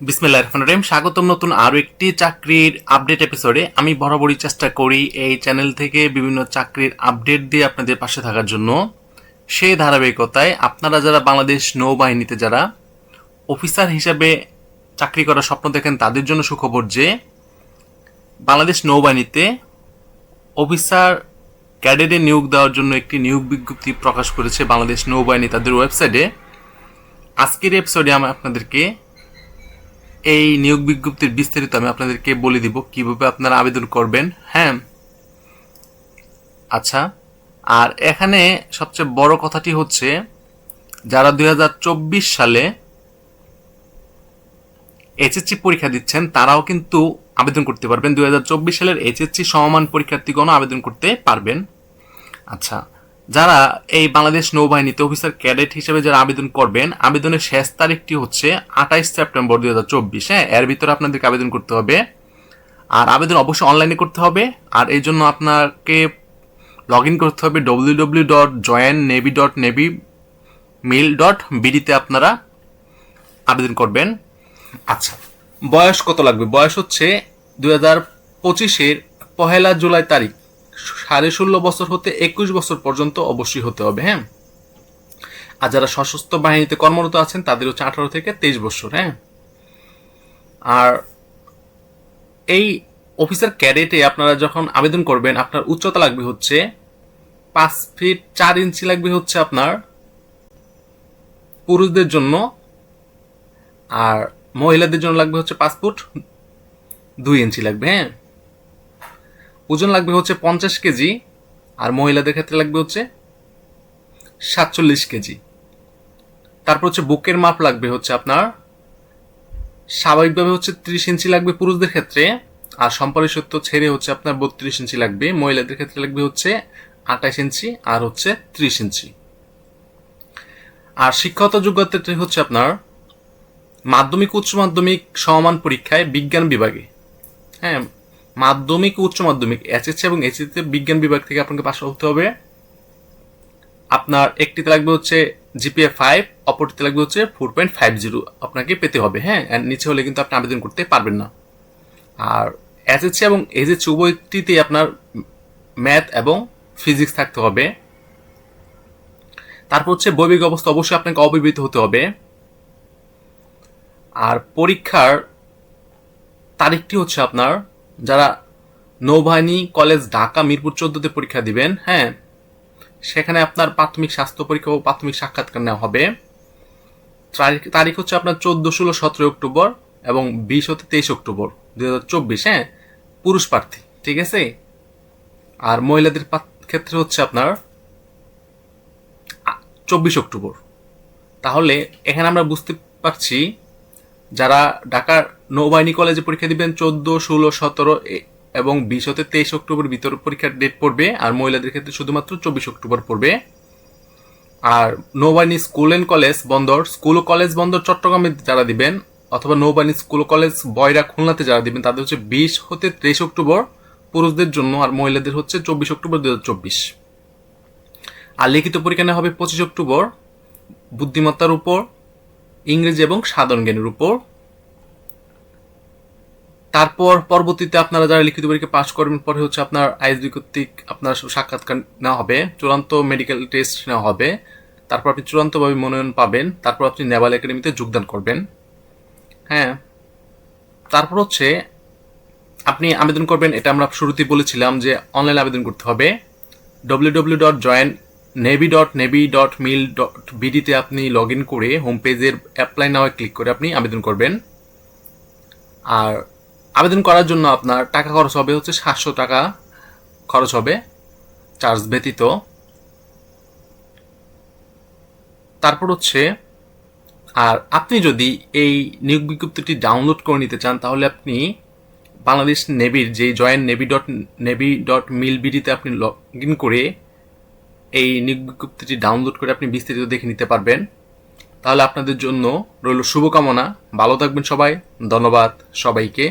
বিসমিল্লাহ রহমান রহিম। স্বাগতম নতুন আরও একটি চাকরির আপডেট এপিসোডে আমি বরাবরই চেষ্টা করি এই চ্যানেল থেকে বিভিন্ন চাকরির আপডেট দিয়ে আপনাদের পাশে থাকার জন্য। সেই ধারাবাহিকতায় আপনারা যারা বাংলাদেশ নৌবাহিনীতে যারা অফিসার হিসাবে চাকরি করার স্বপ্ন দেখেন, তাদের জন্য সুখবর যে বাংলাদেশ নৌবাহিনীতে অফিসার ক্যাডেটে নিয়োগ দেওয়ার জন্য একটি নিয়োগ বিজ্ঞপ্তি প্রকাশ করেছে বাংলাদেশ নৌবাহিনী তাদের ওয়েবসাইটে আজকের এপিসোডে আমি আপনাদেরকে এই নিয়োগ বিজ্ঞপ্তির বিস্তারিত আমি আপনাদেরকে বলে দিব কীভাবে আপনারা আবেদন করবেন হ্যাঁ? আচ্ছা আর এখানে সবচেয়ে বড় কথাটি হচ্ছে, যারা দুই হাজার চব্বিশ সালে এইচএসসি পরীক্ষা দিচ্ছেন, তারাও কিন্তু আবেদন করতে পারবেন। দুই হাজার চব্বিশ সালের এইচএসসি সমমান পরীক্ষার্থীগণও আবেদন করতে পারবেন। আচ্ছা যারা এই বাংলাদেশ নৌবাহিনীতে অফিসার ক্যাডেট হিসেবে যারা আবেদন করবেন, আবেদনের শেষ তারিখটি হচ্ছে আঠাইশ সেপ্টেম্বর দুই হাজার চব্বিশ। হ্যাঁ এর ভিতরে আপনাদেরকে আবেদন করতে হবে। আর আবেদন অবশ্যই অনলাইনে করতে হবে। আর এই জন্য আপনাকে লগ ইন করতে হবে W W dot join navy dot navy mil dot বিডিতে আপনারা আবেদন করবেন। আচ্ছা বয়স কত লাগবে? বয়স হচ্ছে দুই হাজার পঁচিশের পহেলা জুলাই তারিখ। সাড়ে ষোলো বছর হতে একুশ বছর পর্যন্ত অবশ্যই হতে হবে হ্যাঁ? আর যারা সশস্ত্র বাহিনীতে কর্মরত আছেন তাদের হচ্ছে আঠারো থেকে তেইশ বছর হ্যাঁ? আর এই অফিসার ক্যাডেটে আপনারা যখন আবেদন করবেন, আপনার উচ্চতা লাগবে হচ্ছে পাঁচ ফিট চার ইঞ্চি লাগবে হচ্ছে আপনার পুরুষদের জন্য, আর মহিলাদের জন্য লাগবে হচ্ছে পাঁচ ফুট দুই ইঞ্চি লাগবে হ্যাঁ? ওজন লাগবে হচ্ছে পঞ্চাশ কেজি আর মহিলাদের ক্ষেত্রে লাগবে হচ্ছে সাতচল্লিশ কেজি। তারপর হচ্ছে বুকের মাপ লাগবে হচ্ছে আপনার, স্বাভাবিকভাবে হচ্ছে ত্রিশ ইঞ্চি লাগবে পুরুষদের ক্ষেত্রে আর সম্পরিসত্ব ছেড়ে হচ্ছে আপনার বত্রিশ ইঞ্চি লাগবে, মহিলাদের ক্ষেত্রে লাগবে হচ্ছে আঠাশ ইঞ্চি আর হচ্ছে ত্রিশ ইঞ্চি। আর শিক্ষাগত যোগ্যতাটি হচ্ছে আপনার মাধ্যমিক, উচ্চ মাধ্যমিক সমান পরীক্ষায় বিজ্ঞান বিভাগে। হ্যাঁ মাধ্যমিক, উচ্চ মাধ্যমিক এসএসসি এবং এইচএসসি বিজ্ঞান বিভাগ থেকে আপনাকে পাশ হতে হবে। আপনার একটিতে লাগবে হচ্ছে জিপিএ ফাইভ অপরটিতে লাগবে হচ্ছে ফোর পয়েন্ট ফাইভ জিরো আপনাকে পেতে হবে হ্যাঁ? আর নিচে হলে কিন্তু আপনি আবেদন করতে পারবেন না। আর এসএসসি এবং এইচএসসি উভয়টিতে আপনার ম্যাথ এবং ফিজিক্স থাকতে হবে। তারপর হচ্ছে বৈবিক অবস্থা অবশ্যই আপনাকে অবিবাহিত হতে হবে। আর পরীক্ষার তারিখটি হচ্ছে আপনার যারা নৌবাহিনী কলেজ ঢাকা মিরপুর চোদ্দতে পরীক্ষা দিবেন হ্যাঁ সেখানে আপনার প্রাথমিক স্বাস্থ্য পরীক্ষা ও প্রাথমিক সাক্ষাৎকার নেওয়া হবে। তারিখ হচ্ছে আপনার চোদ্দ, ষোলো সতেরোই অক্টোবর এবং বিশ হতে তেইশ অক্টোবর, দুই হাজার চব্বিশ হ্যাঁ পুরুষ প্রার্থী, ঠিক আছে? আর মহিলাদের ক্ষেত্রে হচ্ছে আপনার চব্বিশ অক্টোবর। তাহলে এখানে আমরা বুঝতে পারছি, যারা ঢাকার নৌবাহিনী কলেজে পরীক্ষা দিবেন চোদ্দ, ষোলো, সতেরো এবং বিশ হতে তেইশ অক্টোবর ভিতর পরীক্ষার ডেট পড়বে, আর মহিলাদের ক্ষেত্রে শুধুমাত্র চব্বিশ অক্টোবর পড়বে। আর নৌবাহিনী স্কুল অ্যান্ড কলেজ বন্দর, স্কুল ও কলেজ বন্দর চট্টগ্রামে যারা দিবেন, অথবা নৌবাহিনী স্কুল কলেজ বয়রা খুলনাতে যারা দিবেন, তাদের হচ্ছে বিশ হতে তেইশ অক্টোবর, পুরুষদের জন্য, আর মহিলাদের হচ্ছে চব্বিশ অক্টোবর দু চব্বিশ। আর লিখিত পরীক্ষা নেওয়া হবে পঁচিশ অক্টোবর, বুদ্ধিমত্তার উপর, ইংরেজি এবং সাধারণ জ্ঞানের উপর। তারপর পরবর্তীতে আপনারা যারা লিখিত পরীক্ষা পাশ করবেন, পরে হচ্ছে আপনার আইএসবি কর্তৃক আপনার সাক্ষাৎকার নেওয়া হবে, চূড়ান্ত মেডিকেল টেস্ট নেওয়া হবে। তারপর আপনি চূড়ান্তভাবে মনোনয়ন পাবেন, তারপর আপনি নেভাল একাডেমিতে যোগদান করবেন। হ্যাঁ। তারপর হচ্ছে, আপনি আবেদন করবেন, এটা আমরা শুরুতেই বলেছিলাম যে অনলাইন আবেদন করতে হবে। W W dot join navy dot navy dot mil dot বিডিতে আপনি লগ ইন করে হোম পেজের অ্যাপ্লাই নাও ক্লিক করে আপনি আবেদন করবেন। আর আবেদন করার জন্য আপনার টাকা খরচ হবে হচ্ছে সাতশো টাকা খরচ হবে চার্জ ব্যতীত। তারপর হচ্ছে, আর আপনি যদি এই নিয়োগ বিজ্ঞপ্তিটি ডাউনলোড করে নিতে চান, তাহলে আপনি বাংলাদেশ নেভির যে join navy dot navy dot mil বিডিতে আপনি লগ ইন করে এই নিয়োগ বিজ্ঞপ্তিটি ডাউনলোড করে আপনি বিস্তারিত দেখে নিতে পারবেন। তাহলে আপনাদের জন্য রইল শুভকামনা। ভালো থাকবেন সবাই। ধন্যবাদ সবাইকে।